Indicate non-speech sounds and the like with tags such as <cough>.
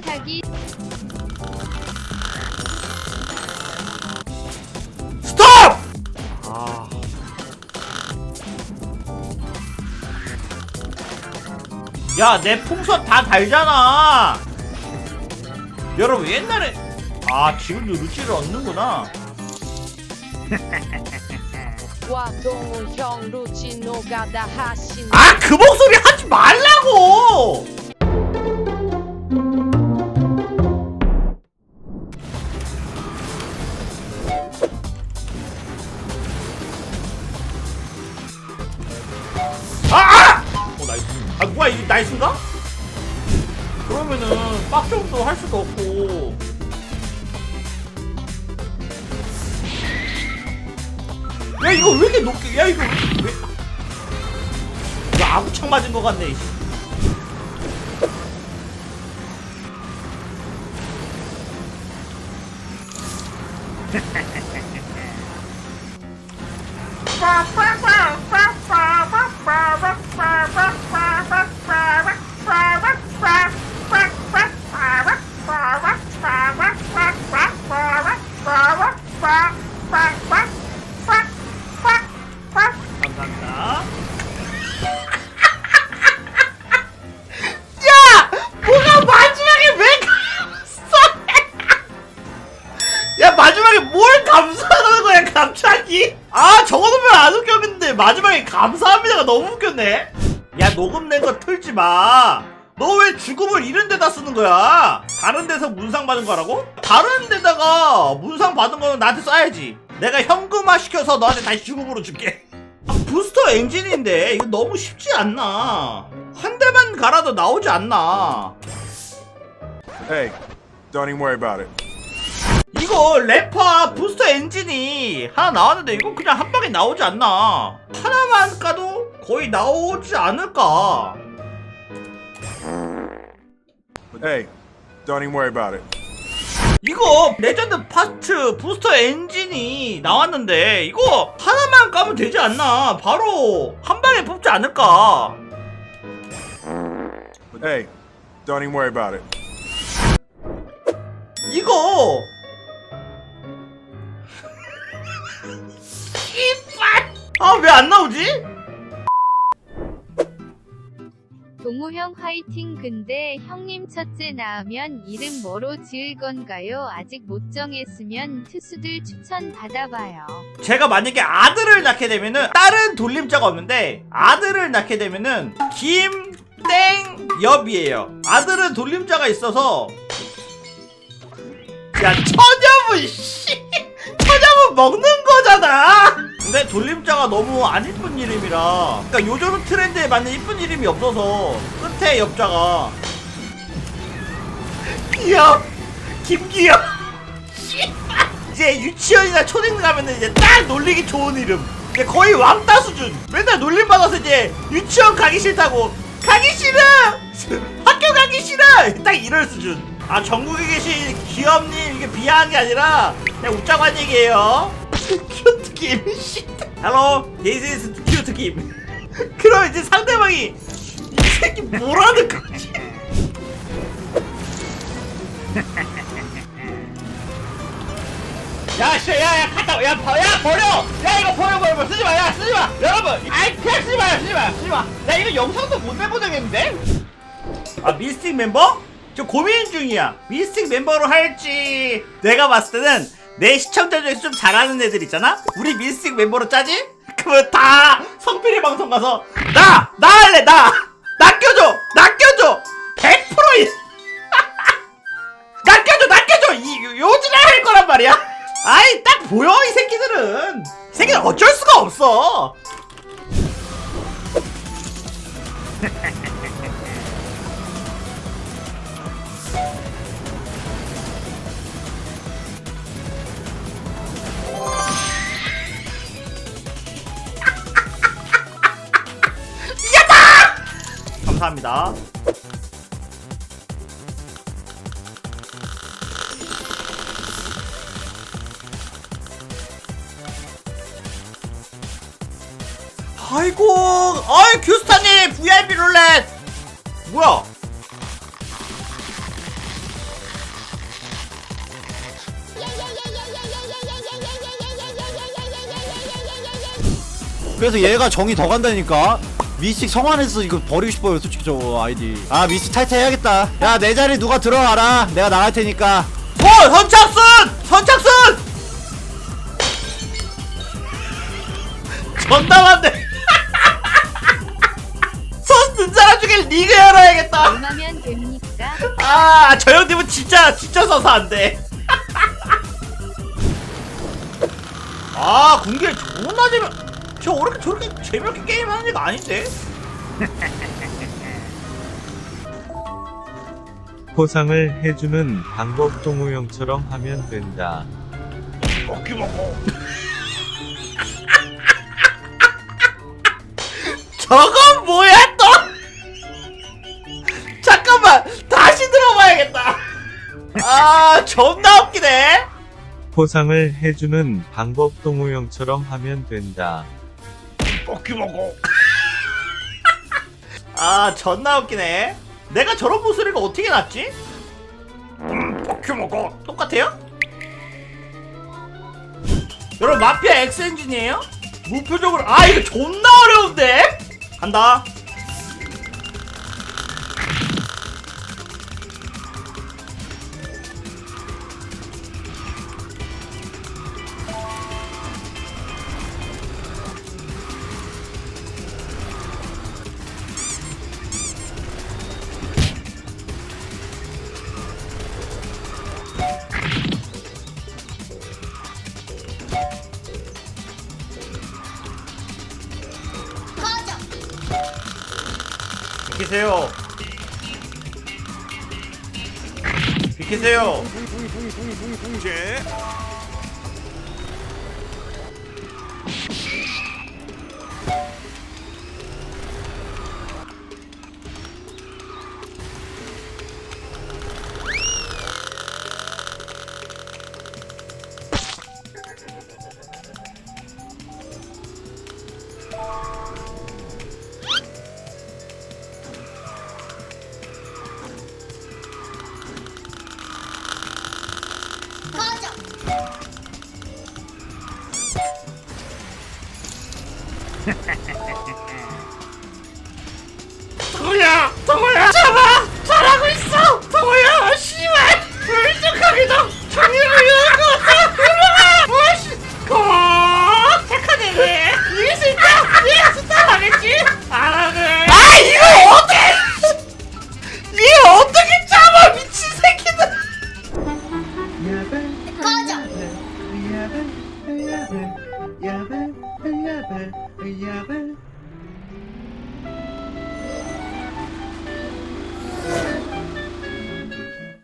사사기 스톱! 아. 야, 내 풍선 다 달잖아. 여러분, 옛날에 아, 지금도 루치를 얻는구나. <laughs> 곽동우 형 루치 노가 다 하신 아, 그 목소리 하지 말라고! 수도 없고. 야, 이거 왜 이렇게 높게, 야, 이거 왜. 이거 아구창 맞은 것 같네. 이씨. 갑자기? 아 적어놓으면 안 웃겼는데 마지막에 감사합니다가 너무 웃겼네. 야 녹음된 거 틀지 마. 너 왜 죽음을 이런 데다 쓰는 거야? 다른 데서 문상 받은 거라고? 다른 데다가 문상 받은 거는 나한테 써야지. 내가 현금화 시켜서 너한테 다시 죽음으로 줄게. 아, 부스터 엔진인데 이거 너무 쉽지 않나? 한 대만 갈아도 나오지 않나? Hey, don't even worry about it. 이거 래퍼 부스터 엔진이 하나 나왔는데 이건 그냥 한 방에 나오지 않나? 하나만 까도 거의 나오지 않을까? Hey, don't even worry about it. 이거 레전드 파츠 부스터 엔진이 나왔는데 이거 하나만 까면 되지 않나? 바로 한 방에 뽑지 않을까? Hey, don't even worry about it. 이거 아 왜 안 나오지? 동우형 화이팅 근데 형님 첫째 낳으면 이름 뭐로 지을 건가요? 아직 못 정했으면 투수들 추천 받아봐요. 제가 만약에 아들을 낳게 되면은 다른 돌림자가 없는데 아들을 낳게 되면은 김땡엽이에요. 아들은 돌림자가 있어서 야 처녀분 씨 먹는 거잖아. 근데 돌림자가 너무 안 이쁜 이름이라 그러니까 요즘 트렌드에 맞는 이쁜 이름이 없어서 끝에 엽자가 기엽 김기엽 이제 유치원이나 초등 가면은 이제 딱 놀리기 좋은 이름. 이제 거의 왕따 수준. 맨날 놀림 받아서 이제 유치원 가기 싫다고 가기 싫어. <laughs> 학교 가기 싫어. 딱 이럴 수준. 아 전국에 계신 기업님 이게 비하한 게 아니라 그냥 웃자고 한 얘기예요. 큐트 김 씨. Hello, this is 큐트 김. <laughs> 그럼 이제 상대방이 이 새끼 뭐라는 거지? <laughs> 야, 씨, 야, 야, 갔다, 야, 버, 야, 버려! 야, 이거 버려, 버려, 버려, 쓰지 마, 야, 쓰지 마! 여러분, 아이, 그냥 쓰지 마요, 쓰지 마, 쓰지 마! 나 이거 영상도 못 내보내겠는데? 아, 미스틱 멤버? 저 고민 중이야. 미스틱 멤버로 할지. 내가 봤을 때는 내 시청자 중에서 좀 잘하는 애들 있잖아? 우리 미스틱 멤버로 짜지? 그러면 다 성필이 방송 가서, 나! 나 할래, 나! 나 껴줘! 나 껴줘! 100% 이- <laughs> 낚여줘 낚여줘 이 요- 요지를 할 거란 말이야 아이 딱 보여 이 새끼들은 이 새끼들 어쩔 수가 없어 감사합니다. 아이고, 아이 규스타님 VIP 룰렛 뭐야? 그래서 얘가 정이 더 간다니까 미스틱 성환에서 이거 버리고 싶어요 솔직히 저 아이디. 아 미스틱 탈퇴해야겠다. 야 내 자리 누가 들어가라. 내가 나갈 테니까. 어 선착순! 선착순! 존나 많네 선든 사람 중에 리그 열어야겠다. 얼마면 됩니까? 아, 저 형님은 진짜, 진짜 서서 안 돼. <laughs> 아, 군길 존나 재미, 저 어렵게 저렇게 재미없게 게임하는 애가 아닌데? <laughs> 포상을 해주는 방법 동호형처럼 하면 된다. 먹기 먹고. <laughs> 저건 뭐야, 또? <laughs> 잠깐만, 다시 들어봐야겠다. 아, 존나 웃기네. 포상을 해주는 방법 동호형처럼 하면 된다. 먹기 먹고. <laughs> 아, 존나 웃기네. 내가 저런 모습이가 어떻게 났지? 음, 먹기 먹고. 똑같아요? 여러분, 마피아 X 엔진이에요? 무표적으로, 아, 이거 존나 어려운데? 간다. 비키세요. 비키세요. 붕붕붕붕붕붕제.